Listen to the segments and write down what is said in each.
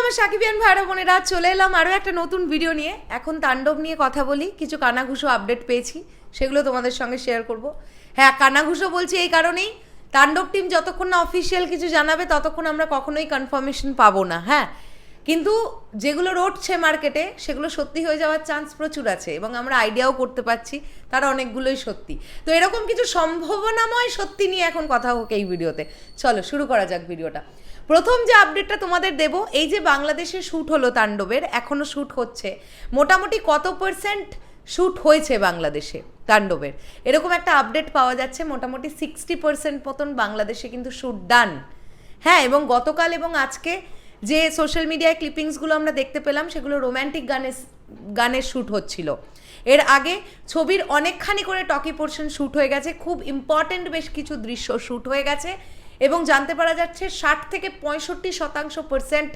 আমার সাকিবিয়ান ভাইরা বোনেরা, চলে এলাম আরও একটা নতুন ভিডিও নিয়ে। এখন তাণ্ডব নিয়ে কথা বলি, কিছু কানাঘুষো আপডেট পেয়েছি, সেগুলো তোমাদের সঙ্গে শেয়ার করব। হ্যাঁ কানাঘুষো বলছি এই কারণেই, তাণ্ডব টিম যতক্ষণ না অফিসিয়াল কিছু জানাবে, ততক্ষণ আমরা কখনোই কনফার্মেশন পাবো না হ্যাঁ? কিন্তু যেগুলো রটছে মার্কেটে সেগুলো সত্যি হয়ে যাওয়ার চান্স প্রচুর আছে এবং আমরা আইডিয়াও করতে পারছি, তারা অনেকগুলোই সত্যি। তো এরকম কিছু সম্ভাবনাময় সত্যি নিয়ে এখন কথা হোক এই ভিডিওতে চলো, শুরু করা যাক ভিডিওটা প্রথম যে আপডেটটা তোমাদের দেব, এই যে বাংলাদেশে শ্যুট হলো তাণ্ডবের এখনও শ্যুট হচ্ছে। মোটামুটি কত পার্সেন্ট শ্যুট হয়েছে বাংলাদেশে তাণ্ডবের? এরকম একটা আপডেট পাওয়া যাচ্ছে, মোটামুটি সিক্সটি পার্সেন্ট মতন বাংলাদেশে কিন্তু শ্যুট ডান হ্যাঁ এবং গতকাল এবং আজকে যে সোশ্যাল মিডিয়ায় ক্লিপিংসগুলো আমরা দেখতে পেলাম, সেগুলো রোম্যান্টিক গানের গানের শ্যুট হচ্ছিল। এর আগে ছবির অনেকখানি করে টকি পোর্শন শ্যুট হয়ে গেছে, খুব ইম্পর্টেন্ট বেশ কিছু দৃশ্য শ্যুট হয়ে গেছে এবং জানতে পারা যাচ্ছে ষাট থেকে পঁয়ষট্টি শতাংশ পার্সেন্ট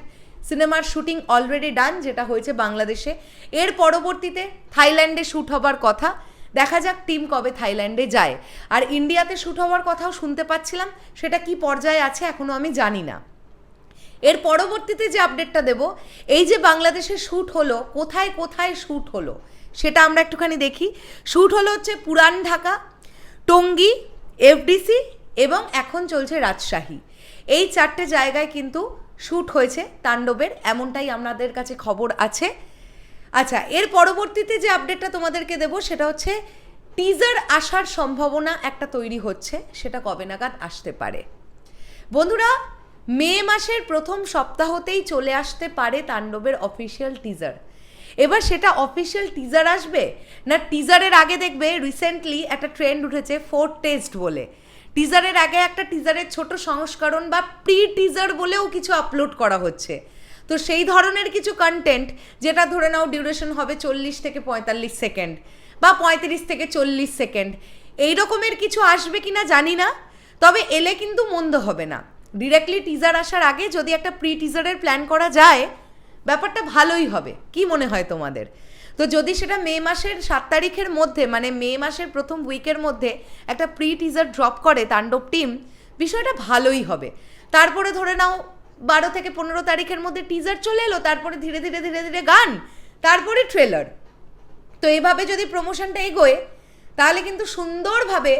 সিনেমার শুটিং অলরেডি ডান যেটা হয়েছে বাংলাদেশে। এর পরবর্তীতে থাইল্যান্ডে শ্যুট হবার কথা। দেখা যাক টিম কবে থাইল্যান্ডে যায়। আর ইন্ডিয়াতে শ্যুট হওয়ার কথাও শুনতে পাচ্ছিলাম, সেটা কি পর্যায়ে আছে এখনও আমি জানি না। এর পরবর্তীতে যে আপডেটটা দেব, এই যে বাংলাদেশে শ্যুট হলো, কোথায় কোথায় শ্যুট হলো, সেটা আমরা একটুখানি দেখি। শ্যুট হলো হচ্ছে পুরান ঢাকা, টঙ্গী এফডিসি এবং এখন চলছে রাজশাহী। এই চারটে জায়গায় কিন্তু শ্যুট হয়েছে তাণ্ডবের, এমনটাই আমাদের কাছে খবর আছে। আচ্ছা এর পরবর্তীতে যে আপডেটটা তোমাদেরকে দেবো, সেটা হচ্ছে টিজার আসার সম্ভাবনা একটা তৈরি হচ্ছে, সেটা কবে নাগাদ আসতে পারে। বন্ধুরা মে মাসের প্রথম সপ্তাহতেই চলে আসতে পারে তাণ্ডবের অফিসিয়াল টিজার এবার সেটা অফিসিয়াল টিজার আসবে না টিজারের আগে দেখবে রিসেন্টলি একটা ট্রেন্ড উঠেছে ফোর টেস্ট বলে। টিজারের আগে একটা টিজারের ছোট সংস্করণ বা প্রি টিজার বলেও কিছু আপলোড করা হচ্ছে। তো সেই ধরনের কিছু কন্টেন্ট যেটা ধরে নাও ডিউরেশন হবে চল্লিশ থেকে পঁয়তাল্লিশ সেকেন্ড বা পঁয়ত্রিশ থেকে চল্লিশ সেকেন্ড এই রকমের কিছু আসবে কিনা জানি না, তবে এলে কিন্তু মন্দ হবে না। ডিরেক্টলি টিজার আসার আগে যদি একটা প্রি টিজারের প্ল্যান করা যায়, ব্যাপারটা ভালোই হবে। কি মনে হয় তোমাদের? তো যদি সেটা মে মাসের সাত তারিখের মধ্যে মানে মে মাসের প্রথম উইকের মধ্যে একটা প্রি টিজার ড্রপ করে তাণ্ডব টিম বিষয়টা ভালোই হবে। তারপরে ধরে নাও, বারো থেকে পনেরো তারিখের মধ্যে টিজার চলে এলো, তারপরে ধীরে ধীরে ধীরে ধীরে গান, তারপরে ট্রেলার তো এভাবে যদি প্রমোশনটা এগোয়, তাহলে কিন্তু সুন্দরভাবে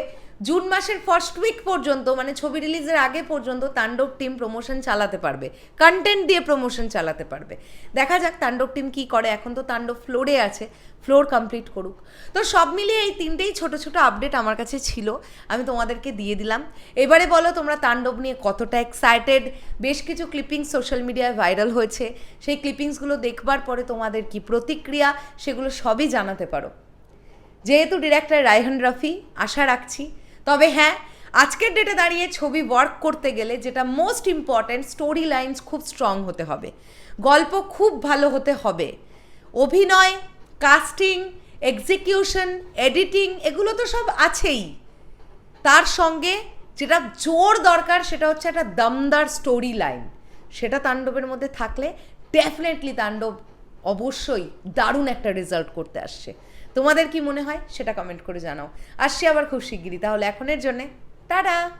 জুন মাসের ফার্স্ট উইক পর্যন্ত মানে ছবি রিলিজের আগে পর্যন্ত তাণ্ডব টিম প্রমোশন চালাতে পারবে। কন্টেন্ট দিয়ে প্রমোশন চালাতে পারবে। দেখা যাক তাণ্ডব টিম কি করে। এখন তো তাণ্ডব ফ্লোরে আছে। ফ্লোর কমপ্লিট করুক। তো সব মিলিয়ে এই তিনটেই ছোট ছোট আপডেট আমার কাছে ছিল। আমি তোমাদেরকে দিয়ে দিলাম। এবারে বলো তোমরা তাণ্ডব নিয়ে কতটা এক্সাইটেড বেশ কিছু ক্লিপিংস সোশ্যাল মিডিয়ায় ভাইরাল হয়েছে। সেই ক্লিপিংসগুলো দেখবার পরে তোমাদের কি প্রতিক্রিয়া, সেগুলো সবই জানাতে পারো। যেহেতু ডিরেক্টর রায়হান রাফি, আশা রাখছি তবে হ্যাঁ আজকের ডেটে দাঁড়িয়ে ছবি ওয়ার্ক করতে গেলে যেটা মোস্ট ইম্পর্ট্যান্ট স্টোরি লাইন্স খুব স্ট্রং হতে হবে। গল্প খুব ভালো হতে হবে। অভিনয় কাস্টিং এক্সিকিউশন এডিটিং এগুলো তো সব আছেই। তার সঙ্গে যেটা জোর দরকার সেটা হচ্ছে একটা দমদার স্টোরি লাইন সেটা তাণ্ডবের মধ্যে থাকলে ডেফিনেটলি তাণ্ডব অবশ্যই দারুণ একটা রেজাল্ট করতে আসছে। তোমাদের কি মনে হয়? সেটা কমেন্ট করে জানাও। আসছি আবার খুব শিগগিরই, তাহলে এখনের জন্যে, টাটা!